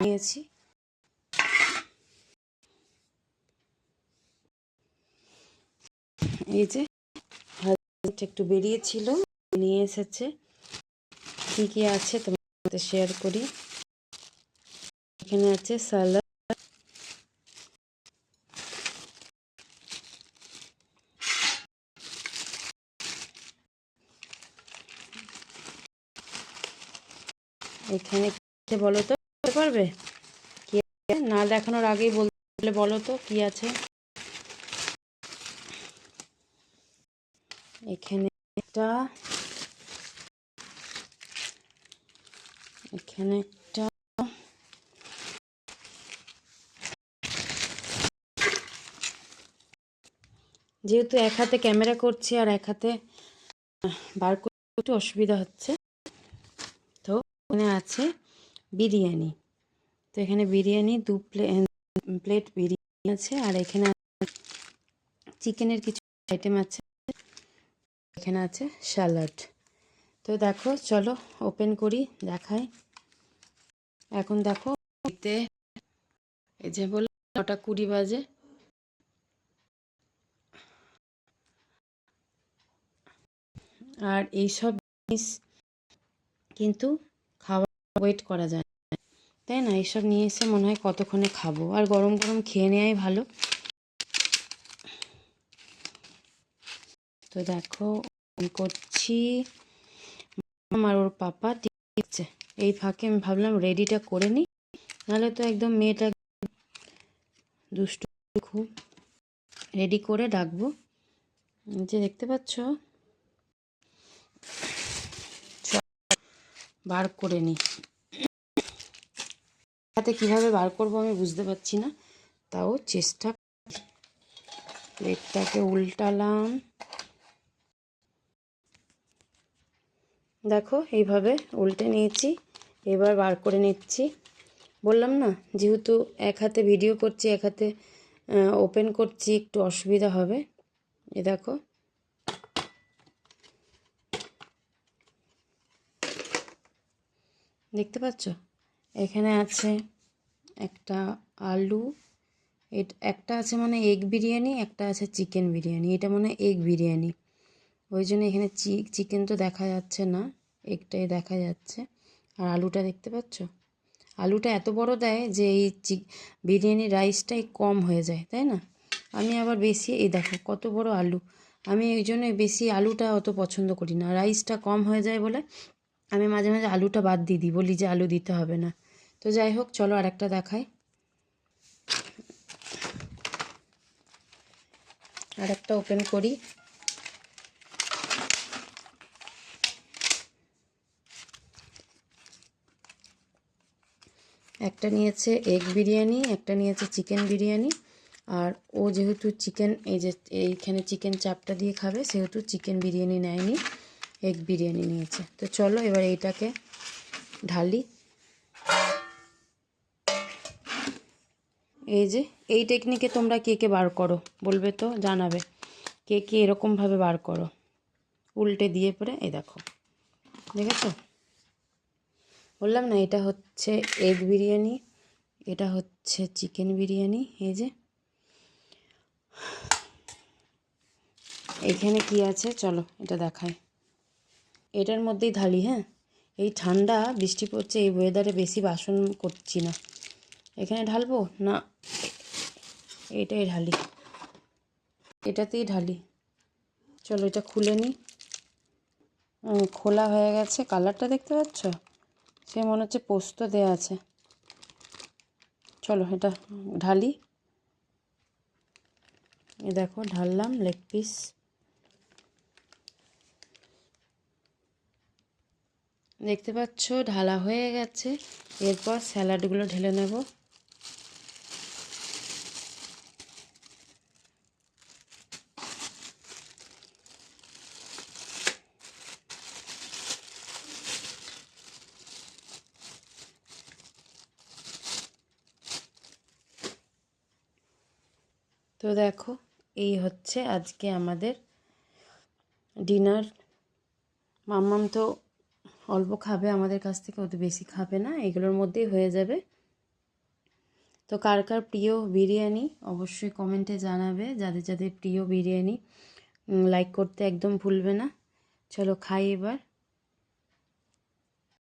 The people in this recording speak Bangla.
নিয়েছি এই যে একটু বেরিয়েছিল, নিয়ে এসেছে। কী কী আছে সাথে শেয়ার করি। এখানে আছে সালাদ এখানে বলো তো? পারবে? কি? না দেখানোর আগেই বলতে বলো তো, কি আছে? এখানে একটা এখানে একটা, যেহেতু এক হাতে ক্যামেরা করছি আর এক হাতে বার করতে অসুবিধা হচ্ছে, তো এখানে আছে বিরিয়ানি। তো এখানে বিরিয়ানি, দু প্লেট বিরিয়ানি আছে, আর এখানে চিকেনের কিছু আইটেম আছে। এখানে আছে স্যালাড তো দেখো, চলো ওপেন করি, দেখাই। এখন দেখো এতে এই যে বলে নটা কুড়ি বাজে। আর এইসব জিনিস কিন্তু খাওয়া ওয়েট করা যায় তাই না? এইসব নিয়ে এসে মনে হয় কতক্ষণে খাব? আর গরম গরম খেয়ে নেওয়াই ভালো। তো দেখো করছি। আমার ওর পাপা টিকছে এই ফাঁকে আমি ভাবলাম রেডিটা করে নিই। নাহলে তো একদম মেয়েটা দুষ্টু খুব। রেডি করে ডাকবো। যে দেখতে পাচ্ছ? বার করে নিই। হাতে কীভাবে বার করব আমি বুঝতে পারছি না। তাও চেষ্টা প্লেটটাকে উল্টালাম। দেখো, এইভাবে উল্টে নিয়েছি, এবার বার করে নিচ্ছি। বললাম না, যেহেতু এক হাতে ভিডিও করছি, এক হাতে ওপেন করছি, একটু অসুবিধা হবে। এ দেখো। দেখতে পাচ্ছ? এখানে আছে একটা আলু একটা আছে মানে এগ বিরিয়ানি, একটা আছে চিকেন বিরিয়ানি। এটা মানে এগ বিরিয়ানি। ওই জন্য এখানে চিকেন তো দেখা যাচ্ছে না এগটাই দেখা যাচ্ছে। আর আলুটা দেখতে পাচ্ছ? আলুটা এত বড় দেয় যে এই চি, বিরিয়ানি রাইসটাই কম হয়ে যায়, তাই না? আমি আবার বেশি, এই দেখো কত বড় আলু। আমি এই জন্য বেশি আলুটা অত পছন্দ করি না। রাইসটা কম হয়ে যায় বলে আমি মাঝে মাঝে আলুটা বাদ দিয়ে দিই, বলি যে আলু দিতে হবে না। তো যাই হোক, চলো আরেকটা দেখাই। আরেকটা ওপেন করি। একটা নিয়েছে এগ বিরিয়ানি, একটা নিয়েছে চিকেন বিরিয়ানি। আর ও যেহেতু চিকেন এই যে এইখানে চিকেন চাপটা দিয়ে খাবে, সেহেতু চিকেন বিরিয়ানি নেয়নি এগ বিরিয়ানি নিয়েছে। তো চলো এবার এইটাকে ঢালি। এই যে, এই টেকনিকে তোমরা কে কে বার করো, বলবে তো, জানাবে। কে কে এরকমভাবে বার করো। উল্টে দিয়ে পরে, এই দেখো। দেখেছ? বললাম না, এটা হচ্ছে এগ বিরিয়ানি, এটা হচ্ছে চিকেন বিরিয়ানি, এই যে। এখানে কি আছে? চলো, এটা দেখায় এটার মধ্যেই ঢালি হ্যাঁ? এই ঠান্ডা, বৃষ্টি পড়ছে, এই ওয়েদারে বেশি বাসন করছি না। এখানে ঢালবো? না। এটাই ঢালি। এটাতেই ঢালি। চলো এটা খুলে নিই খোলা হয়ে গেছে। কালারটা দেখতে পাচ্ছ? সে মনে হচ্ছে পোস্ত দেয়া আছে। চলো এটা ঢালি। এ দেখো, ঢাললাম লেগ পিস। দেখতে পাচ্ছ, ঢালা হয়ে গেছে। এরপর স্যালাডগুলো ঢেলে নেব। তো দেখো, এই হচ্ছে আজকে আমাদের ডিনার মাম্মাম তো অল্প খাবে, আমাদের কাছ থেকে অত বেশি খাবে না, এগুলোর মধ্যেই হয়ে যাবে। তো কার কার প্রিয় বিরিয়ানি অবশ্যই কমেন্টে জানাবে, যাদের যাদের প্রিয় বিরিয়ানি লাইক করতে একদম ভুলবে না। চলো খাই এবার।